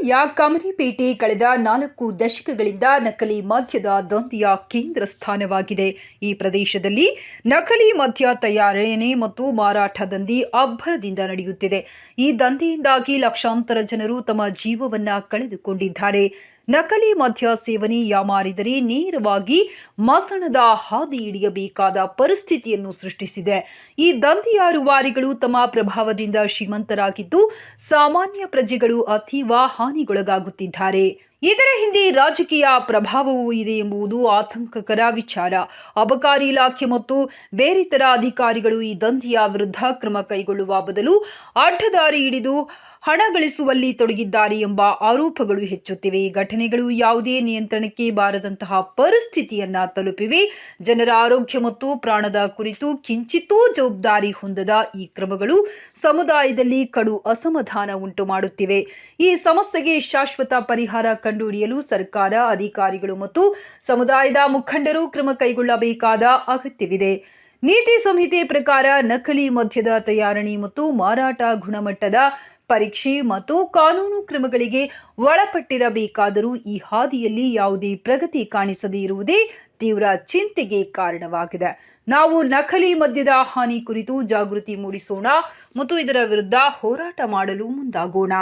ಹೋಬಳಿಯ ಕಮರಿಪೇಟೆ ಕಳೆದ ನಾಲ್ಕು ದಶಕಗಳಿಂದ ನಕಲಿ ಮದ್ಯದ ದಂಧೆಯ ಕೇಂದ್ರ ಸ್ಥಾನವಾಗಿದೆ. ಈ ಪ್ರದೇಶದಲ್ಲಿ ನಕಲಿ ಮದ್ಯ ತಯಾರಣೆ ಮತ್ತು ಮಾರಾಟ ದಂಧೆ ಅಬ್ಬರದಿಂದ ನಡೆಯುತ್ತಿದೆ. ಈ ದಂಧೆಯಿಂದಾಗಿ ಲಕ್ಷಾಂತರ ಜನರು ತಮ್ಮ ಜೀವವನ್ನು ಕಳೆದುಕೊಂಡಿದ್ದಾರೆ. ನಕಲಿ ಮದ್ಯ ಸೇವನೆ ಯಾಮಾರಿದರೆ ನೇರವಾಗಿ ಮಸಣದ ಹಾದಿ ಹಿಡಿಯಬೇಕಾದ ಪರಿಸ್ಥಿತಿಯನ್ನು ಸೃಷ್ಟಿಸಿದೆ. ಈ ದಂಧೆಯಾರುವಾರಿಗಳು ತಮ್ಮ ಪ್ರಭಾವದಿಂದ ಶ್ರೀಮಂತರಾಗಿದ್ದು ಸಾಮಾನ್ಯ ಪ್ರಜೆಗಳು ಅತೀವ ಹಾನಿಗೊಳಗಾಗುತ್ತಿದ್ದಾರೆ. ಇದರ ಹಿಂದೆ ರಾಜಕೀಯ ಪ್ರಭಾವವೂ ಇದೆ ಎಂಬುದು ಆತಂಕಕರ ವಿಚಾರ. ಅಬಕಾರಿ ಇಲಾಖೆ ಮತ್ತು ಬೇರಿತರ ಅಧಿಕಾರಿಗಳು ಈ ದಂಧೆಯ ವಿರುದ್ಧ ಕ್ರಮ ಕೈಗೊಳ್ಳುವ ಬದಲು ಅಡ್ಡದಾರಿ ಹಿಡಿದು ಹಣ ಗಳಿಸುವಲ್ಲಿ ತೊಡಗಿದ್ದಾರೆ ಎಂಬ ಆರೋಪಗಳು ಹೆಚ್ಚುತ್ತಿವೆ. ಘಟನೆಗಳು ಯಾವುದೇ ನಿಯಂತ್ರಣಕ್ಕೆ ಬಾರದಂತಹ ಪರಿಸ್ಥಿತಿಯನ್ನ ತಲುಪಿವೆ. ಜನರ ಆರೋಗ್ಯ ಮತ್ತು ಪ್ರಾಣದ ಕುರಿತು ಕಿಂಚಿತೂ ಜವಾಬ್ದಾರಿ ಹೊಂದದ ಈ ಕ್ರಮಗಳು ಸಮುದಾಯದಲ್ಲಿ ಕಡು ಅಸಮಾಧಾನ ಉಂಟು ಮಾಡುತ್ತಿವೆ. ಈ ಸಮಸ್ಯೆಗೆ ಶಾಶ್ವತ ಪರಿಹಾರ ಕಂಡುಹಿಡಿಯಲು ಸರ್ಕಾರ, ಅಧಿಕಾರಿಗಳು ಮತ್ತು ಸಮುದಾಯದ ಮುಖಂಡರು ಕ್ರಮ ಕೈಗೊಳ್ಳಬೇಕಾದ ಅಗತ್ಯವಿದೆ. ನೀತಿ ಸಂಹಿತೆ ಪ್ರಕಾರ ನಕಲಿ ಮದ್ಯದ ತಯಾರಣೆ ಮತ್ತು ಮಾರಾಟ ಗುಣಮಟ್ಟದ ಪರೀಕ್ಷೆ ಮತ್ತು ಕಾನೂನು ಕ್ರಮಗಳಿಗೆ ಒಳಪಟ್ಟಿರಬೇಕಾದರೂ ಈ ಹಾದಿಯಲ್ಲಿ ಯಾವುದೇ ಪ್ರಗತಿ ಕಾಣಿಸದೇ ಇರುವುದೇ ತೀವ್ರ ಚಿಂತೆಗೆ ಕಾರಣವಾಗಿದೆ. ನಾವು ನಕಲಿ ಮದ್ಯದ ಹಾನಿ ಕುರಿತು ಜಾಗೃತಿ ಮೂಡಿಸೋಣ ಮತ್ತು ಇದರ ವಿರುದ್ಧ ಹೋರಾಟ ಮಾಡಲು ಮುಂದಾಗೋಣ.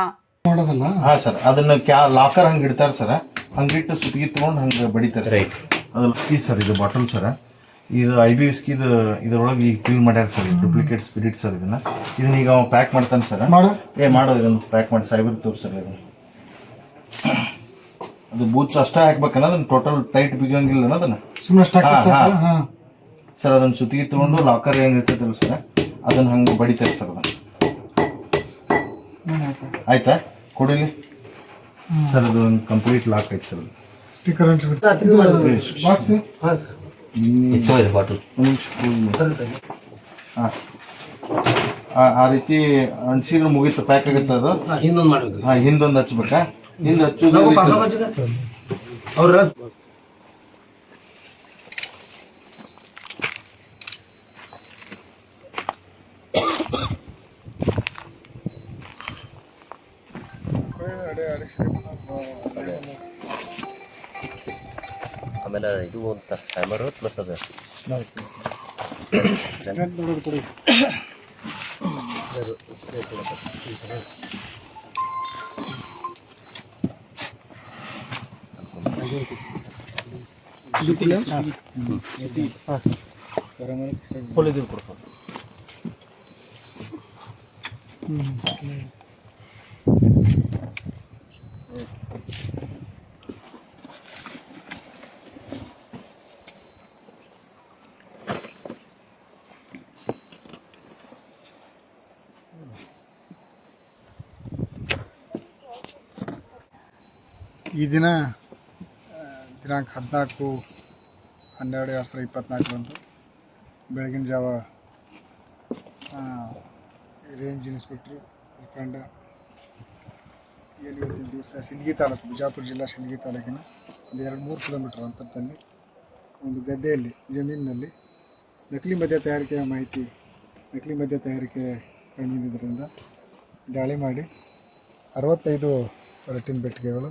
ಮಾಡೋದಲ್ಲ ಹಾ ಸರ್ ಅದನ್ನ ಕ್ಯಾ ಲಾಕರ್ ಹಂಗೆ ಇಡ್ತಾರೆ ಸರ್. ಹಂಗಿಟ್ಟು ಸುತ್ತಿಗೆ ತಗೊಂಡು ಹಂಗೆ ಬಡಿತಾರೆ ಈ ಸರ್ ಇದು ಬಾಟಮ್ ಸರ್. ಇದು ಐ ಬಿ ವಿಸ್ಕಿ ಇದು ಇದ್ರೊಳಗೆ ಈಗ ಫಿಲ್ ಮಾಡ್ಯಾರ ಸರ್ ಡೂಪ್ಲಿಕೇಟ್ ಸ್ಪಿರಿಟ್ ಸರ್ ಇದನ್ನ. ಇದನ್ನ ಈಗ ಅವ ಪ್ಯಾಕ್ ಮಾಡ್ತಾನೆ ಸರ್. ಮಾಡು. ಏ ಮಾಡೋದು ಇದನ್ನು ಪ್ಯಾಕ್ ಮಾಡಿ ಸಾಹೇಬ್ರು ಸರ್ ಇದನ್ನು. ಅದು ಬೂಚ್ ಅಷ್ಟೇ ಹಾಕ್ಬೇಕನ್ನ ಅದನ್ನ ಟೋಟಲ್ ಟೈಟ್ ಬಿಗಂಗಿಲ್ಲ ಅದನ್ನ? ಸುಮ್ಮನೆ ಸರ್ ಅದನ್ನ ಸುತ್ತಿಗೆ ತಗೊಂಡು ಲಾಕರ್ ಏನು ಇರ್ತೈತಲ್ಲ ಸರ್ ಅದನ್ನ ಹಂಗೆ ಬಡಿತಾರೆ ಸರ್ ಅದನ್ನ. ಆಯ್ತಾ? ಕೊಡಿಲಿ. ಸರ್ ಅದು ಒಂದು ಕಂಪ್ಲೀಟ್ ಲಾಕ್ ಐತೆ ಸರ್ ಅದು. ಸ್ಟಿಕ್ಕರ್ ಹಂಚ್ಬಿಟ್ಟು ಹಾಂ ಬಾಟಲ್ ಒಂದ್ ನಿಮಿಷ, ಬಾಟಲ್. ಹಾ. ಆ- ರೀತಿ ಅನ್ಸಿದ್ರೆ ಮುಗೀತು ಪ್ಯಾಕ್ ಆಗುತ್ತೆ ಅದು? ಇನ್ನೊಂದು ಮಾಡಬೇಕು. ಹಾ ಹಿಂದೊಂದು ಹಚ್ಬೇಕಾ? ಹಿಂದೆ ಹಚ್ಚುದು ಅಡೆ ಆಮೇಲೆ ಇದು ಅಂತ ಟೈಮರ್ ಪ್ಲಸ್ ಅದ. ನೋಡೋದು ಕೊಡಿ ಹೊಲಿದು ಈ ದಿನ ದಿನಾಂಕ ಹದಿನಾಲ್ಕು, ಹನ್ನೆರಡು, ಎರಡು ಸಾವಿರದ ಇಪ್ಪತ್ನಾಲ್ಕರಂದು ಬೆಳಗಿನ ಜಾವ ರೇಂಜ್ ಇನ್ಸ್ಪೆಕ್ಟ್ರು ತಂಡ ಏನು ಇವತ್ತಿನ ದಿವಸ ಸಿಂದಗಿ ತಾಲೂಕು, ಬಿಜಾಪುರ ಜಿಲ್ಲಾ ಸಿಂದಗಿ ತಾಲೂಕಿನ ಒಂದು ಎರಡು ಮೂರು ಕಿಲೋಮೀಟರ್ ಅಂತರದಲ್ಲಿ ಒಂದು ಗದ್ದೆಯಲ್ಲಿ, ಜಮೀನಿನಲ್ಲಿ ನಕಲಿ ಮದ್ಯ ತಯಾರಿಕೆಯ ಮಾಹಿತಿ, ನಕಲಿ ಮದ್ಯ ತಯಾರಿಕೆ ಕಂಡುಬಂದಿದ್ದರಿಂದ ದಾಳಿ ಮಾಡಿ ಅರವತ್ತೈದು ರಟ್ಟಿನ ಬೆಟ್ಟಿಗೆಗಳು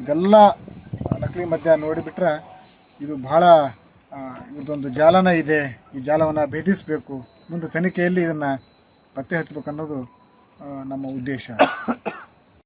ಇದೆಲ್ಲ ನಕಲಿ ಮದ್ಯ ನೋಡಿಬಿಟ್ರೆ ಇದು ಬಹಳ ಇದೊಂದು ಜಾಲನ ಇದೆ. ಈ ಜಾಲವನ್ನು ಭೇದಿಸಬೇಕು. ಮುಂದೆ ತನಿಖೆಯಲ್ಲಿ ಇದನ್ನು ಪತ್ತೆ ಹಚ್ಚಬೇಕು ಅನ್ನೋದು ನಮ್ಮ ಉದ್ದೇಶ.